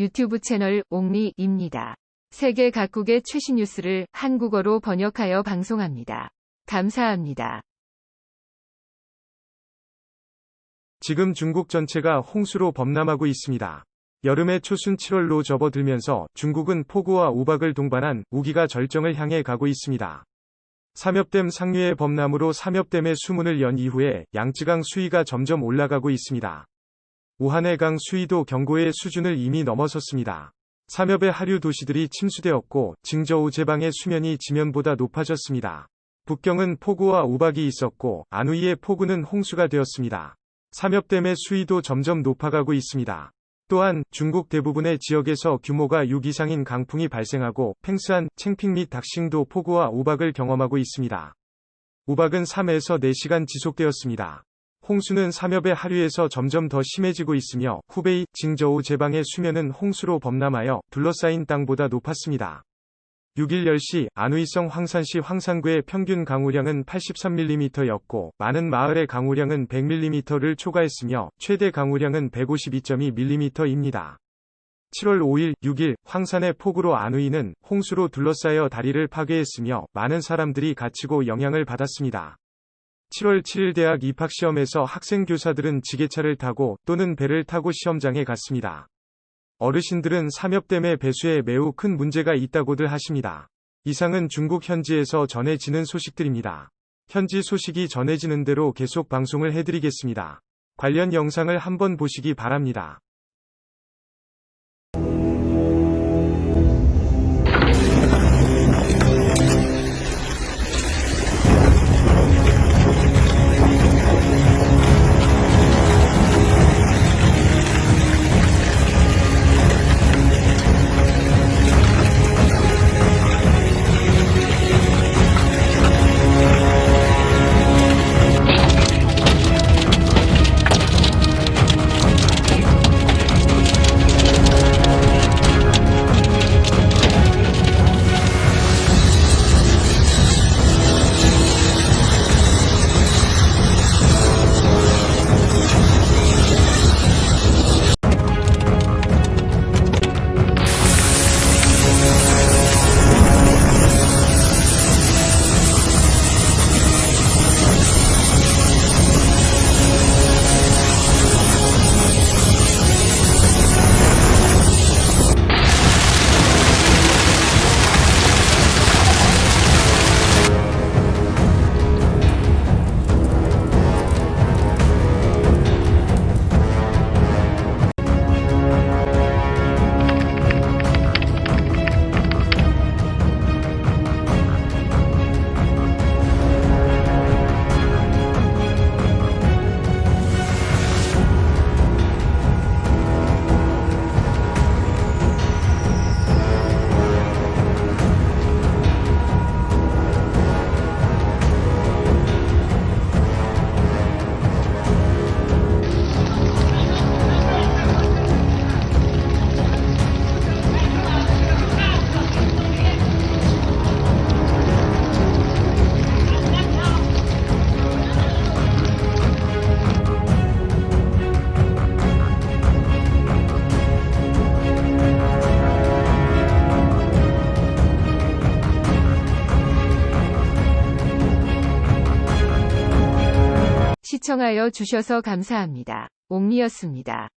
유튜브 채널 옥리입니다. 세계 각국의 최신 뉴스를 한국어로 번역하여 방송합니다. 감사합니다. 지금 중국 전체가 홍수로 범람하고 있습니다. 여름의 초순 7월로 접어들면서 중국은 폭우와 우박을 동반한 우기가 절정을 향해 가고 있습니다. 삼엽댐 상류의 범람으로 삼엽댐의 수문을 연 이후에 양쯔강 수위가 점점 올라가고 있습니다. 우한의 강 수위도 경고의 수준을 이미 넘어섰습니다. 삼엽의 하류 도시들이 침수되었고 징저우 제방의 수면이 지면보다 높아졌습니다. 북경은 폭우와 우박이 있었고 안우이의 폭우는 홍수가 되었습니다. 삼엽댐의 수위도 점점 높아가고 있습니다. 또한 중국 대부분의 지역에서 규모가 6 이상인 강풍이 발생하고 팽스한, 챙핑 및 닥싱도 폭우와 우박을 경험하고 있습니다. 우박은 3에서 4시간 지속되었습니다. 홍수는 삼엽의 하류에서 점점 더 심해지고 있으며 후베이, 징저우 제방의 수면은 홍수로 범람하여 둘러싸인 땅보다 높았습니다. 6일 10시 안우이성 황산시 황산구의 평균 강우량은 83mm였고 많은 마을의 강우량은 100mm를 초과했으며 최대 강우량은 152.2mm입니다. 7월 5일, 6일 황산의 폭우로 안우이는 홍수로 둘러싸여 다리를 파괴했으며 많은 사람들이 갇히고 영향을 받았습니다. 7월 7일 대학 입학 시험에서 학생 교사들은 지게차를 타고 또는 배를 타고 시험장에 갔습니다. 어르신들은 삼엽댐의 배수에 매우 큰 문제가 있다고들 하십니다. 이상은 중국 현지에서 전해지는 소식들입니다. 현지 소식이 전해지는 대로 계속 방송을 해드리겠습니다. 관련 영상을 한번 보시기 바랍니다. 시청하여 주셔서 감사합니다. 옥리였습니다.